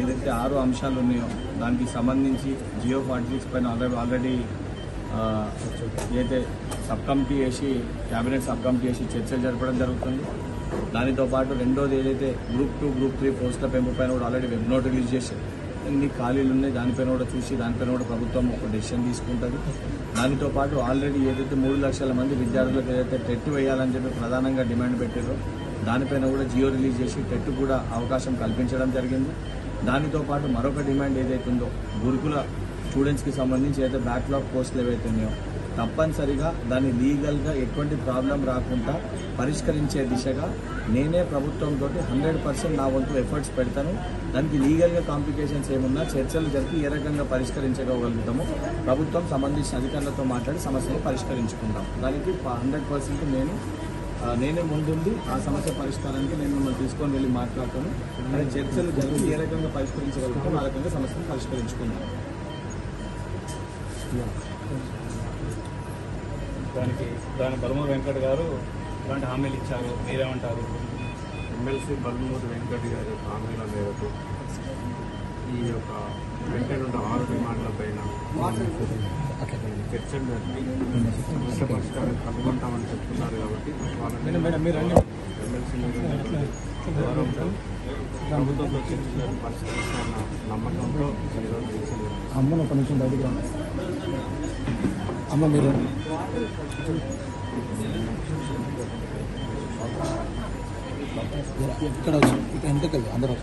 ఏదైతే ఆరు అంశాలు ఉన్నాయో దానికి సంబంధించి జియో పాలిటిక్స్ పైన ఆల్రెడీ ఆల్రెడీ ఏదైతే సబ్ కమిటీ వేసి క్యాబినెట్ సబ్ కమిటీ వేసి చర్చలు జరపడం జరుగుతుంది. దానితో పాటు రెండోది ఏదైతే గ్రూప్ టూ గ్రూప్ త్రీ పోస్టుల పెంపు పైన కూడా ఆల్రెడీ వెబ్ నోట్ రిలీజ్ చేశారు. ఎన్ని ఖాళీలు ఉన్నాయి దానిపైన కూడా చూసి దానిపైన కూడా ప్రభుత్వం ఒక డెసిషన్ తీసుకుంటుంది. దానితో పాటు ఆల్రెడీ ఏదైతే మూడు లక్షల మంది విద్యార్థులకు ఏదైతే టెట్ వేయాలని చెప్పి ప్రధానంగా డిమాండ్ పెట్టారో దానిపైన కూడా జియో రిలీజ్ చేసి టెట్ కూడా అవకాశం కల్పించడం జరిగింది. దానితో పాటు మరొక డిమాండ్ ఏదైతే ఉందో గురుకుల స్టూడెంట్స్కి సంబంధించి అయితే బ్యాక్లాగ్ పోస్టులు ఏవైతే ఉన్నాయో తప్పనిసరిగా దాన్ని లీగల్గా ఎటువంటి ప్రాబ్లం రాకుండా పరిష్కరించే దిశగా నేనే ప్రభుత్వంతో హండ్రెడ్ పర్సెంట్ నా వంతు ఎఫర్ట్స్ పెడతాను. దానికి లీగల్గా కాంప్లికేషన్స్ ఏమున్నా చర్చలు జరిపి ఏ రకంగా పరిష్కరించగలుగుతామో ప్రభుత్వం సంబంధించిన అధికారులతో మాట్లాడి సమస్యను పరిష్కరించుకుందాం. దానికి హండ్రెడ్ పర్సెంట్ నేను నేనే ముందుండి ఆ సమస్య పరిష్కారానికి నేను మిమ్మల్ని తీసుకొని వెళ్ళి మాట్లాడతాను. అదే చర్చలు జరిపి ఏ రకంగా పరిష్కరించగలుగుతాం ఆ రకంగా సమస్యను పరిష్కరించుకుందాం. దానికి దాని బలమూరు వెంకట్ గారు ఇలాంటి హామీలు ఇచ్చారు. మీరేమంటారు? ఎమ్మెల్సీ బల్మూరి వెంకట్ గారి హామీల మేరకు ఈ యొక్క వెంకట ఆరు డిమాండ్ల పైన చర్చలు జరిపి సమస్య పరిష్కారం కనుగొంటామని చెప్తున్నారు కాబట్టి ప్రభుత్వంతో చర్చలు పరిష్కరిస్తున్న నమ్మకంతో ఈరోజు చర్చలు అమ్మను ఒక నిమిషం బయటికి రండి. అమ్మ మీరు ఇక్కడ వచ్చి ఇక్కడ అందరూ